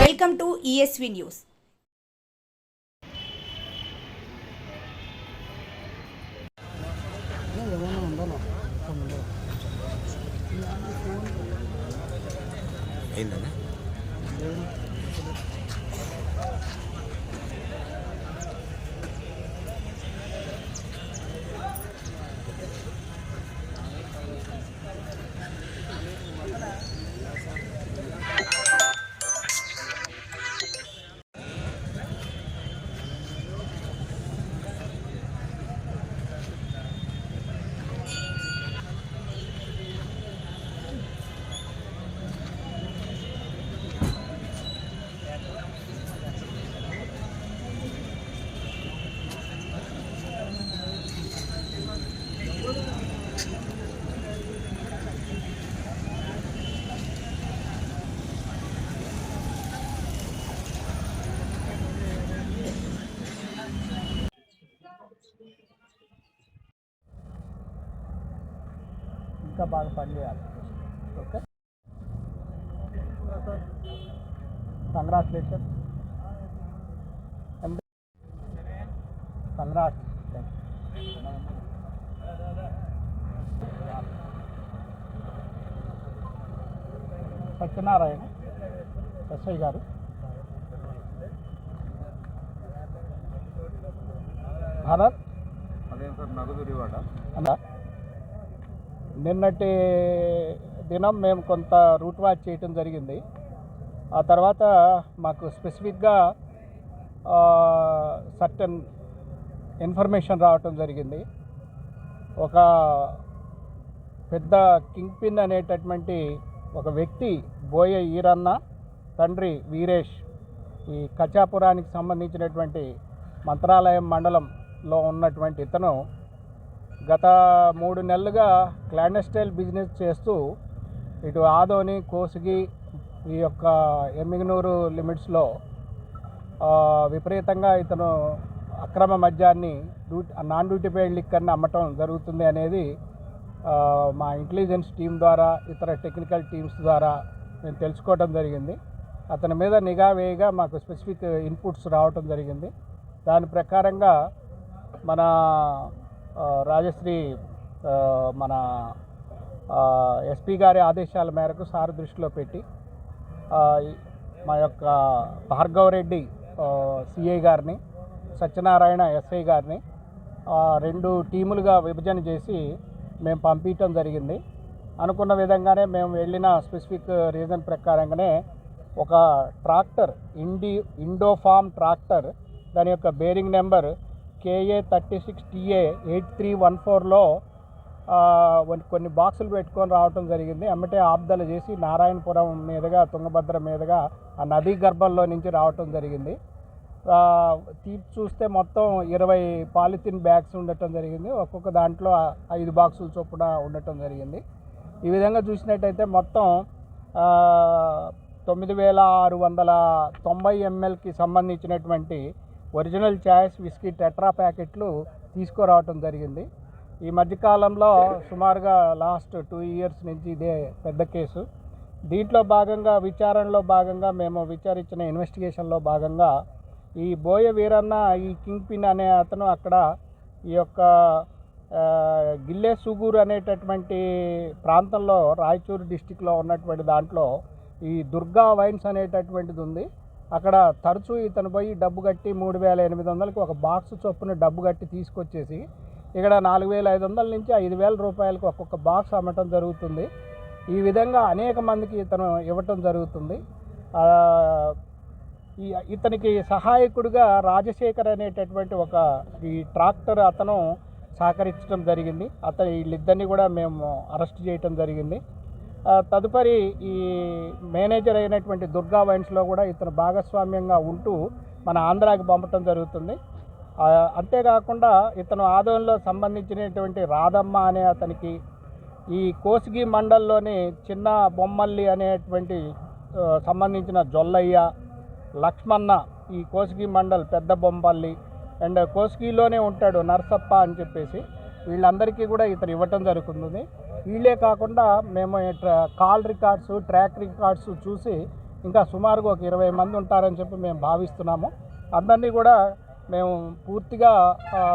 Welcome to ESV news అయిందన్నా ఇంకా బాగా పనిచేయాలి. Okay? Congratulation congrats Satyanarayana SI garu. Bharat అదే సార్ నగదురివాడ అన్నా? నిన్నటి దినం మేము కొంత రూట్ వాచ్ చేయటం జరిగింది. ఆ తర్వాత మాకు స్పెసిఫిక్గా సర్టన్ ఇన్ఫర్మేషన్ రావటం జరిగింది. ఒక పెద్ద కింగ్ పిన్ అనేటటువంటి ఒక వ్యక్తి బోయ ఈరన్న తండ్రి వీరేష్ ఈ కచాపురానికి సంబంధించినటువంటి మంత్రాలయం మండలంలో ఉన్నటువంటి ఇతను గత మూడు నెలలుగా క్లాండస్టైల్ బిజినెస్ చేస్తూ ఇటు ఆదోని కోసిగి ఈ యొక్క ఎమ్మిగనూరు లిమిట్స్లో విపరీతంగా ఇతను అక్రమ మద్యాన్ని డ్యూటీ నాన్ డ్యూటీ పెయిడ్ లిక్కర్ని అమ్మటం జరుగుతుంది అనేది మా ఇంటెలిజెన్స్ టీం ద్వారా ఇతర టెక్నికల్ టీమ్స్ ద్వారా మేము తెలుసుకోవడం జరిగింది. అతని మీద నిఘా వేయగా మాకు స్పెసిఫిక్ ఇన్పుట్స్ రావటం జరిగింది. దాని ప్రకారంగా మన రాజశ్రీ మన ఎస్పీ గారి ఆదేశాల మేరకు సార్ దృష్టిలో పెట్టి మా యొక్క భార్గవరెడ్డి సిఐ గారిని సత్యనారాయణ ఎస్ఐ గారిని రెండు టీములుగా విభజన చేసి మేము పంపించడం జరిగింది. అనుకున్న విధంగానే మేము వెళ్ళిన స్పెసిఫిక్ రీజన్ ప్రకారంగానే ఒక ట్రాక్టర్ ఇండి ఇండోఫామ్ ట్రాక్టర్ దాని యొక్క bearing number KA thirty six TA eight three one ఫోర్లో కొన్ని బాక్సులు పెట్టుకొని రావటం జరిగింది. అమ్మటే ఆబ్దాలు చేసి నారాయణపురం మీదుగా తుంగభద్ర మీదుగా ఆ నదీ గర్భంలో నుంచి రావటం జరిగింది. తీర్చి చూస్తే మొత్తం ఇరవై పాలిథిన్ బ్యాగ్స్ ఉండటం జరిగింది. ఒక్కొక్క దాంట్లో ఐదు బాక్సుల చొప్పున ఉండటం జరిగింది. ఈ విధంగా చూసినట్టయితే మొత్తం తొమ్మిది వేల ఆరు వందల తొంభై ఎంఎల్కి సంబంధించినటువంటి ఒరిజినల్ ఛాయిస్ విస్కీ టెట్రా ప్యాకెట్లు తీసుకురావటం జరిగింది. ఈ మధ్యకాలంలో సుమారుగా లాస్ట్ టూ ఇయర్స్ నుంచి ఇదే పెద్ద కేసు. దీంట్లో భాగంగా విచారణలో భాగంగా మేము విచారించిన ఇన్వెస్టిగేషన్లో భాగంగా ఈ బోయ వీరన్న ఈ కింగ్ పిన్ అనే అతను అక్కడ ఈ యొక్క గిల్లే సుగూరు అనేటటువంటి ప్రాంతంలో రాయచూరు డిస్టిక్లో ఉన్నటువంటి దాంట్లో ఈ దుర్గా వైన్స్ అనేటటువంటిది ఉంది. అక్కడ తరచూ ఇతను పోయి డబ్బు కట్టి మూడు వేల ఎనిమిది వందలకి ఒక బాక్స్ చొప్పున డబ్బు కట్టి తీసుకొచ్చేసి ఇక్కడ నాలుగు వేల ఐదు వందల నుంచి ఐదు వేల రూపాయలకు ఒక్కొక్క బాక్స్ అమ్మటం జరుగుతుంది. ఈ విధంగా అనేక మందికి ఇతను ఇవ్వటం జరుగుతుంది. ఈ ఇతనికి సహాయకుడిగా రాజశేఖర్ అనేటటువంటి ఒక ఈ ట్రాక్టర్ అతను సహకరించడం జరిగింది. అతను వీళ్ళిద్దరిని కూడా మేము అరెస్ట్ చేయటం జరిగింది. తదుపరి ఈ మేనేజర్ అయినటువంటి దుర్గా వైన్స్లో కూడా ఇతను భాగస్వామ్యంగా ఉంటూ మన ఆంధ్రాకి పంపటం జరుగుతుంది. అంతేకాకుండా ఇతను ఆదాయంలో సంబంధించినటువంటి రాధమ్మ అనే అతనికి ఈ కోసిగి మండల్లోని చిన్న బొమ్మల్లి అనేటువంటి సంబంధించిన జొల్లయ్య లక్ష్మణ ఈ కోసిగి మండల్ పెద్ద బొమ్మల్లి అండ్ కోసిగిలోనే ఉంటాడు నర్సప్ప అని చెప్పేసి వీళ్ళందరికీ కూడా ఇతను ఇవ్వటం జరుగుతుంది. వీళ్ళే కాకుండా మేము ట్రా- కాల్ రికార్డ్స్ ట్రాక్ రికార్డ్స్ చూసి ఇంకా సుమారుగా ఒక ఇరవై మంది ఉంటారని చెప్పి మేము భావిస్తున్నాము. అందరినీ కూడా మేము పూర్తిగా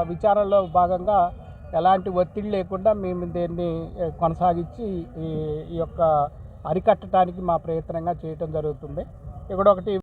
విచారణలో భాగంగా ఎలాంటి ఒత్తిడి లేకుండా మేము దీన్ని కొనసాగించి ఈ ఈ యొక్క అరికట్టడానికి మా ప్రయత్నంగా చేయటం జరుగుతుంది. ఇక్కడ ఒకటి